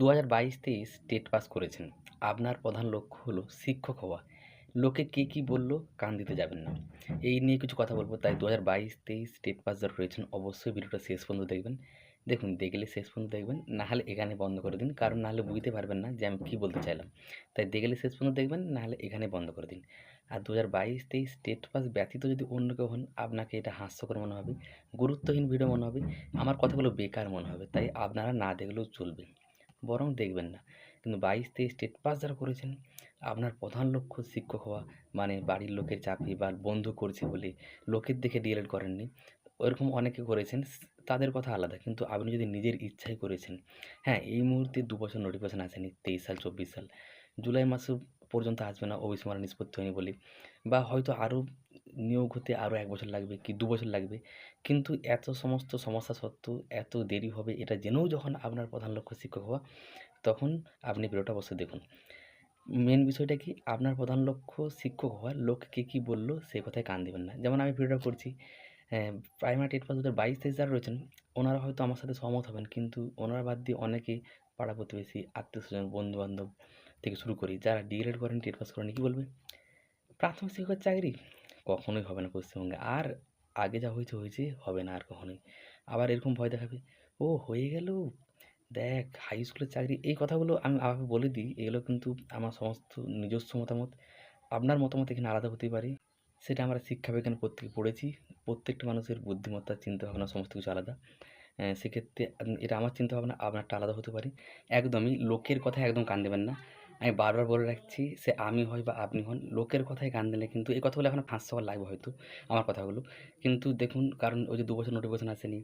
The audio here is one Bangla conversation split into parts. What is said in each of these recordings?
দু হাজার বাইশ তেইশ টেট পাস করেছেন। আপনার প্রধান লক্ষ্য হলো শিক্ষক হওয়া। লোকে কে কী বলল কান দিতে যাবেন না। এই নিয়ে কিছু কথা বলব, তাই দু হাজার বাইশ তেইশ টেট পাস যারা রয়েছেন, অবশ্যই ভিডিওটা শেষ পর্যন্ত দেখবেন। দেখুন, দেখলে শেষ পর্যন্ত দেখবেন নাহলে এখানে বন্ধ করে দিন, কারণ নাহলে বুঝতে পারবেন না যে আমি কী বলতে চাইলাম। তাই দেখলে শেষ পর্যন্ত দেখবেন নাহলে এখানে বন্ধ করে দিন। আর দু হাজার বাইশ তেইশ টেট পাস ব্যতীত যদি অন্য কেউ হন, আপনাকে এটা হাস্যকর মনে হবে, গুরুত্বহীন ভিডিও মনে হবে, আমার কথাগুলো বেকার মনে হবে, তাই আপনারা না দেখলেও চলবে। বরং দেখবেন না। কিন্তু বাইশ তেইশ স্টেট পাস যারা করেছেন, আপনার প্রধান লক্ষ্য শিক্ষক হওয়া মানে বাড়ির লোকের চাকরি বা বন্ধু করছে বলে লোকের দেখে ডিএলএড করেননি। ওরকম অনেকে করেছেন, তাদের কথা আলাদা। কিন্তু আপনি যদি নিজের ইচ্ছাই করেছেন হ্যাঁ এই মুহূর্তে দু বছর নোটিফিকেশান আসেনি, তেইশ সাল, চব্বিশ সাল, জুলাই মাসে পর্যন্ত আসবে না ওবিসি মারা নিষ্পত্তি হয়নি বলে। বা হয়তো আরও নিয়োগ হতে আরও এক বছর লাগবে কি দু বছর লাগবে। কিন্তু এত সমস্ত সমস্যা সত্ত্বেও এত দেরি হবে এটা জেনেও যখন আপনার প্রধান লক্ষ্য শিক্ষক হওয়া, তখন আপনি ভিডিওটা অবশ্যই দেখুন। মেন বিষয়টা কি? আপনার প্রধান লক্ষ্য শিক্ষক হওয়ার লোক কে কী বলল সেই কথায় কান দেবেন না। যেমন আমি ভিডিওটা করছি প্রাইমারি টেট পাস দু বাইশ তেইশ যারা রয়েছেন, ওনারা হয়তো আমার সাথে সহমত হবেন। কিন্তু ওনারা বাদ দিয়ে অনেকেই পাড়া প্রতিবেশী, আত্মীয় স্বজন বন্ধু বান্ধব থেকে শুরু করি। যারা ডিএলএড করেন টেট পাস করেন, কী বলবে? প্রাথমিক শিক্ষকের চাকরি কখনোই হবে না পশ্চিমবঙ্গে। আর আগে যা হয়েছে হয়েছে, হবে না আর কখনোই। আবার এরকম ভয় দেখাবে, ও, হয়ে গেল? দেখ হাই স্কুলের চাকরি এই কথাগুলো আমি আবার বলে দিই, এগুলো কিন্তু আমার সমস্ত নিজস্ব মতামত। আপনার মতামত এখানে আলাদা হতেই পারে। সেটা আমরা শিক্ষা বিজ্ঞান প্রত্যেকে পড়েছি। প্রত্যেকটা মানুষের বুদ্ধিমত্তা, চিন্তাভাবনা সমস্ত কিছু আলাদা। সেক্ষেত্রে এটা আমার চিন্তাভাবনা, আপনারটা আলাদা হতে পারে। একদমই লোকের কথা একদম কান দেবেন না। আমি বারবার বলে রাখছি সে আমি হই বা আপনি হন, লোকের কথায় গান দিলে কিন্তু এই কথাগুলো এখন হাস্যকর লাগবে হয়তো আমার কথাগুলো। কিন্তু দেখুন, কারণ ওই যে দু বছর নোটিফিকেশন আসেনি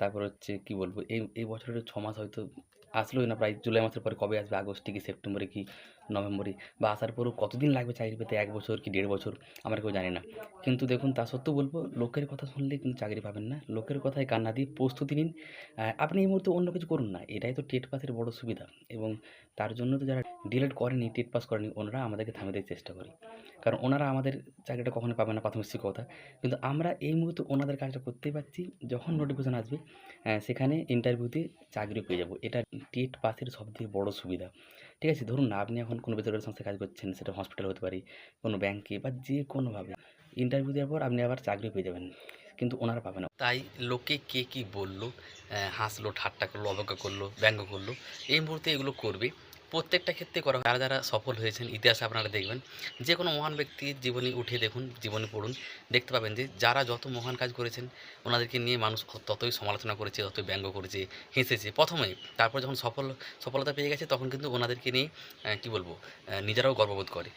তারপর হচ্ছে কি বলব, এই এই বছরের ছ মাস হয়তো আসলোই না, প্রায় জুলাই মাসের পরে কবে আসবে, আগস্টে কি, সেপ্টেম্বরে কি নভেম্বরে বা আসার পরেও কতদিন লাগবে চাকরি পেতে? এক বছর কি দেড় বছর? আমরা কেউ জানি না। কিন্তু দেখুন, তা সত্ত্বেও বলব, লোকের কথা শুনলে কিন্তু চাকরি পাবেন না। লোকের কথায় কান্না দিয়ে প্রস্তুতি নিন। আপনি এই মুহূর্তে অন্য কিছু করুন না। এটাই তো টেট পাসের বড় সুবিধা। এবং তার জন্য তো যারা ডিলেট করেনি, টেট পাস করেনি, ওনারা আমাদেরকে থামিয়ে দেওয়ার চেষ্টা করে। কারণ ওনারা আমাদের চাকরিটা কখনোই পাবে না প্রাথমিক শিক্ষকতা কিন্তু আমরা এই মুহূর্তে ওনাদের কাজটা করতেই পারছি, যখন নোটিফিকেশন আসবে সেখানে ইন্টারভিউতে চাকরি পেয়ে যাব। এটা টেট পাসের সবথেকে বড় সুবিধা। ঠিক আছে, ধরুন না আপনি এখন কোনো বেসরকারি সংস্থায় কাজ করছেন, সেটা হসপিটাল হতে পারে, কোনো ব্যাংকে বা যে কোনোভাবে ইন্টারভিউ দেওয়ার পর আপনি আবার চাকরি পেয়ে যাবেন, কিন্তু ওনারা পাবে না। তাই লোকে কে কি বলল হাসলো, ঠাট্টা করল, অবজ্ঞা করল, ব্যঙ্গ করল, এই মুহূর্তে এগুলো করবে। প্রত্যেকটা ক্ষেত্রে করা যারা যারা সফল হয়েছেন, ইতিহাসে আপনারা দেখবেন, যে কোনো মহান ব্যক্তির জীবনী উঠে দেখুন, জীবনী পড়ুন, দেখতে পাবেন যে যারা যত মহান কাজ করেছেন, ওনাদেরকে নিয়ে মানুষ ততই সমালোচনা করেছে, ততই ব্যঙ্গ করেছে, হেসেছে। প্রথমে তারপর যখন সফল, সফলতা পেয়ে গেছে, তখন কিন্তু ওনাদেরকে নিয়ে কি বলব নিজেরাও গর্ববোধ করে।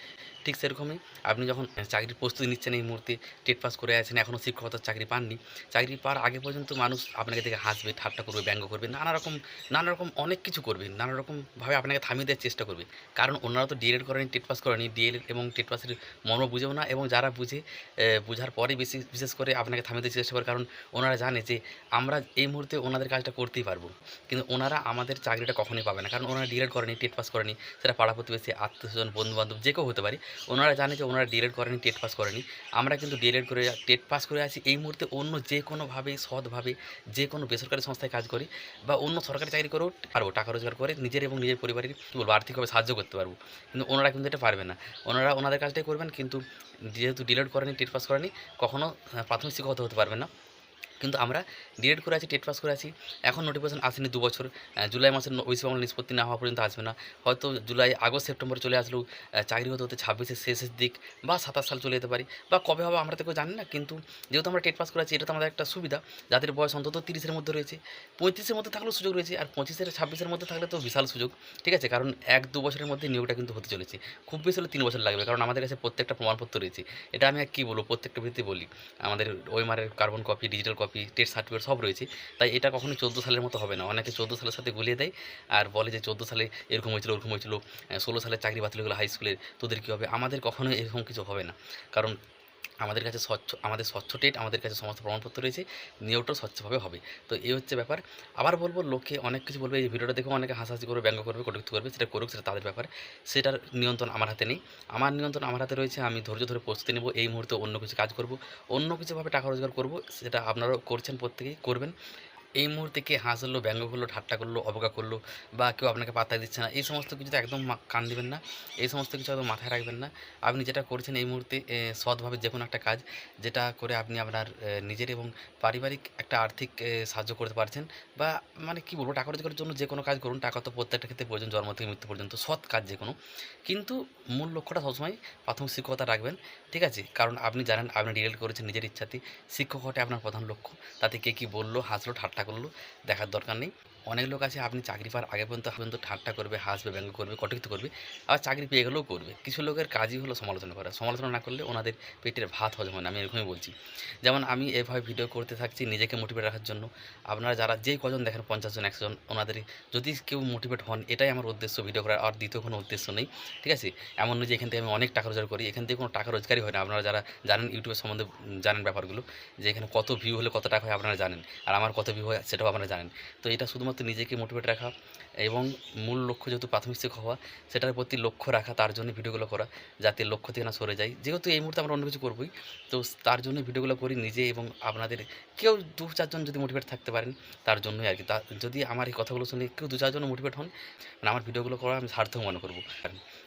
ঠিক সেরকমই। আপনি যখন চাকরির প্রস্তুতি নিচ্ছেন এই মুহূর্তে, টেট পাস করে আছেন এখনও শিক্ষকতার চাকরি পাননি। চাকরি পাওয়ার আগে পর্যন্ত মানুষ আপনাকে দেখে হাসবে, ঠাট্টা করবে, ব্যঙ্গ করবে, নানা রকম নানা রকম অনেক কিছু করবে, নানা রকমভাবে আপনাকে থামিয়ে দেওয়ার চেষ্টা করবে। কারণ ওনারা তো ডিএলএড করেনি, টেট পাস করেনি। ডিএলএড এবং টেট পাসের মর্ম বুঝেও না এবং যারা বুঝে বোঝার পরে বেশি, বিশেষ করে আপনাকে থামিয়ে দেওয়ার চেষ্টা করে, কারণ ওনারা জানে যে আমরা এই মুহূর্তে ওনাদের কাজটা করতেই পারব। কিন্তু ওনারা আমাদের চাকরিটা কখনোই পাবে না। কারণ ওনারা ডিএলএড করেনি, টেট পাস করেনি, সেটা পাড়া প্রতিবেশী, আত্মীয়স্বজন বন্ধু বান্ধব যে কেউ হতে পারে। ওনারা জানে যে ওনারা ডিএলএড করেনি, টেট পাস করেনি। আমরা কিন্তু ডিএলএড করে, টেট পাস করে আছি। এই মুহূর্তে অন্য যে কোনোভাবে, সৎভাবে যে কোনো বেসরকারি সংস্থায় কাজ করি বা অন্য সরকারি চাকরি করেও পারব, টাকা রোজগার করে নিজের এবং নিজের পরিবারের কী বলব, আর্থিকভাবে সাহায্য করতে পারব। কিন্তু ওনারা কিন্তু এটা পারবে না। ওনারা ওনাদের কাজটাই করবেন, কিন্তু যেহেতু ডিলেট করেনি, টেট পাস করেনি কখনও প্রাথমিক শিক্ষক হতে পারবে না। কিন্তু আমরা ডিলেট করে আছি, টেট পাস করে আছি। এখন নোটিফিকেশন আসেনি দু বছর। জুলাই মাসের ওইসি বাংলা নিষ্পত্তি না হওয়া পর্যন্ত আসবে না। হয়তো জুলাই, আগস্ট, সেপ্টেম্বর চলে আসলেও চাকরি হতে হতে ছাব্বিশের শেষের দিক বা সাতাশ সাল চলে যেতে পারি বা কবে হবে আমরা তো কেউ জানি না। কিন্তু যেহেতু আমরা টেট পাস করে আছি, এটা তো আমাদের একটা সুবিধা। যাদের বয়স অন্তত তিরিশের মধ্যে রয়েছে, পঁয়ত্রিশের মধ্যে থাকলেও সুযোগ রয়েছে আর পঁচিশের, ছাব্বিশের মধ্যে থাকলে তো বিশাল সুযোগ। ঠিক আছে, কারণ এক, দু বছরের মধ্যে নিয়োগটা কিন্তু হতে চলেছে। খুব বেশি হলে তিন বছর লাগবে, কারণ আমাদের কাছে প্রত্যেকটা প্রমাণপত্র রয়েছে। এটা আমি আর কী বলব, প্রত্যেকটা ভিত্তি বলি। আমাদের ওইমারের carbon copy digital copy TET certificate সব রয়েছে। তাই এটা কখনো চোদ্দ সালের মতো হবে না। অনেকে চোদ্দ সালের সাথে গুলিয়ে দেয় আর বলে যে চোদ্দ সালে এরকম হয়েছিল, ওরকম হয়েছিল ষোলো সালের চাকরি বাতিল হলো হাই স্কুলের তোদের কী হবে? আমাদের কখনো এরকম কিছু হবে না। কারণ আমাদের কাছে স্বচ্ছ, আমাদের স্বচ্ছ টেট, আমাদের কাছে সমস্ত প্রমাণপত্র রয়েছে নিয়োগটাও স্বচ্ছভাবে হবে। তো এই হচ্ছে ব্যাপার। আবার বলব, লোকে অনেক কিছু বলবে, এই ভিডিওটা দেখেও অনেকে হাসাহাসি করবে, ব্যঙ্গ করবে, কটুক্তি করবে, সেটা করুক, সেটা তাদের ব্যাপার। সেটার নিয়ন্ত্রণ আমার হাতে নেই। আমার নিয়ন্ত্রণ আমার হাতে রয়েছে, আমি ধৈর্য ধরে প্রস্তুতি নেব, এই মুহূর্তে অন্য কিছু কাজ করব, অন্য কিছুভাবে টাকা রোজগার করব, সেটা আপনারাও করছেন প্রত্যেকেই, করবেন। এই মুহূর্তে কে হাসলো, ব্যঙ্গ করল, ঠাট্টা করল, অবজ্ঞা করল বা কেউ আপনাকে পাত্তা দিচ্ছে না, এই সমস্ত কিছুতে একদম কান দিবেন না, এই সমস্ত কিছু একদম মাথায় রাখবেন না। আপনি যেটা করছেন এই মুহূর্তে সৎভাবে যে কোনো একটা কাজ যেটা করে আপনি আপনার নিজের এবং পারিবারিক একটা আর্থিক সাহায্য করতে পারছেন বা মানে কি বলব, টাকা রোজগারের জন্য যে কোনো কাজ করুন, টাকা তো প্রত্যেকটা ক্ষেত্রে প্রয়োজন, জন্ম থেকে মৃত্যু পর্যন্ত, সৎ কাজ যে কোনো। কিন্তু মূল লক্ষ্যটা সবসময় প্রাথমিক শিক্ষকতা রাখবেন, ঠিক আছে? কারণ আপনি জানেন, আপনি ডিলেট করেছেন নিজের ইচ্ছাতে, শিক্ষক হওয়াটাই আপনার প্রধান লক্ষ্য, তাতে কে কী বলল, হাসলো, ঠাট্টা করল দেখার দরকার নেই। অনেক লোক আছে, আপনি চাকরি পাওয়ার আগে পর্যন্ত পর্যন্ত ঠাট্টা করবে, হাসবে, ব্যঙ্গ করবে, কটুক্তি করবে, আবার চাকরি পেয়ে গেলেও করবে। কিছু লোকের কাজই হলো সমালোচনা করা। সমালোচনা না করলে ওনাদের পেটের ভাত হজম হয় না, আমি এরকমই বলছি। যেমন আমি এভাবে ভিডিও করতে থাকছি নিজেকে মোটিভেট রাখার জন্য। আপনারা যারা যেই কজন দেখেন, পঞ্চাশ জন, একশো জন, ওনাদের যদি কেউ মোটিভেট হন, এটাই আমার উদ্দেশ্য ভিডিও করার। আর দ্বিতীয় কোনো উদ্দেশ্য নেই, ঠিক আছে? এমন নয় যে এখান থেকে আমি অনেক টাকা রোজগার করি, এখান থেকে কোনো টাকা রোজগারই হয় না। আপনারা যারা জানেন ইউটিউবের সম্বন্ধে, জানেন ব্যাপারগুলো, যে এখানে কত ভিউ হলে কত টাকা হয় আপনারা জানেন। আর আমার কত ভিউ হয় সেটাও আপনারা জানেন। তো এটা শুধুমাত্র নিজেকে মোটিভেট রাখা এবং মূল লক্ষ্য যেহেতু প্রাথমিক শিক্ষক হওয়া, সেটার প্রতি লক্ষ্য রাখা, তার জন্য ভিডিওগুলো করা, যাতে লক্ষ্য থেকে না সরে যায় যেহেতু এই মুহূর্তে আমরা অন্য কিছু করবই, তো তার জন্য ভিডিওগুলো করি নিজে এবং আপনাদের, কেউ দু চারজন যদি মোটিভেট থাকতে পারেন, তার জন্যই আর কি। তা যদি আমার এই কথাগুলো শুনে কেউ দু চারজন মোটিভেট হন মানে আমার ভিডিওগুলো করা আমি সার্থক মনে করব।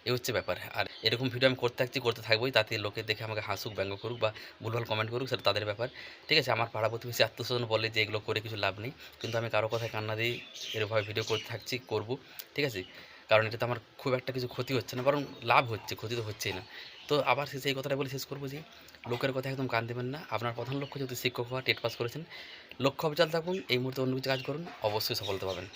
এই হচ্ছে ব্যাপার। আর এরকম ভিডিও আমি করতে থাকছি, করতে থাকবোই, তাতে লোকে দেখে আমাকে হাসুক, ব্যঙ্গ করুক বা ভুলভাল কমেন্ট করুক, সেটা তাদের ব্যাপার। ঠিক আছে, আমার পাড়া প্রতিবেশী আত্মস্বজন বলে যে এগুলো করে কিছু লাভ নেই, কিন্তু আমি কারও কথায় কান্না দিই এরভাবে ভিডিও করতে থাকছি, করব। ঠিক আছে? কারণ এটাতে আমার খুব একটা কিছু ক্ষতি হচ্ছে না, বরং লাভ হচ্ছে, ক্ষতি তো হচ্ছেই না। তো আবার শেষে এই কথাটা বলে, শেষ করব যে, লোকের কথা একদম কান দেবেন না। আপনার প্রধান লক্ষ্য, যেহেতু শিক্ষক হওয়া, টেট পাস করেছেন, লক্ষ্য অবিচাল থাকুন, এই মুহূর্তে অন্য কিছু কাজ করুন, অবশ্যই সফলতা পাবেন।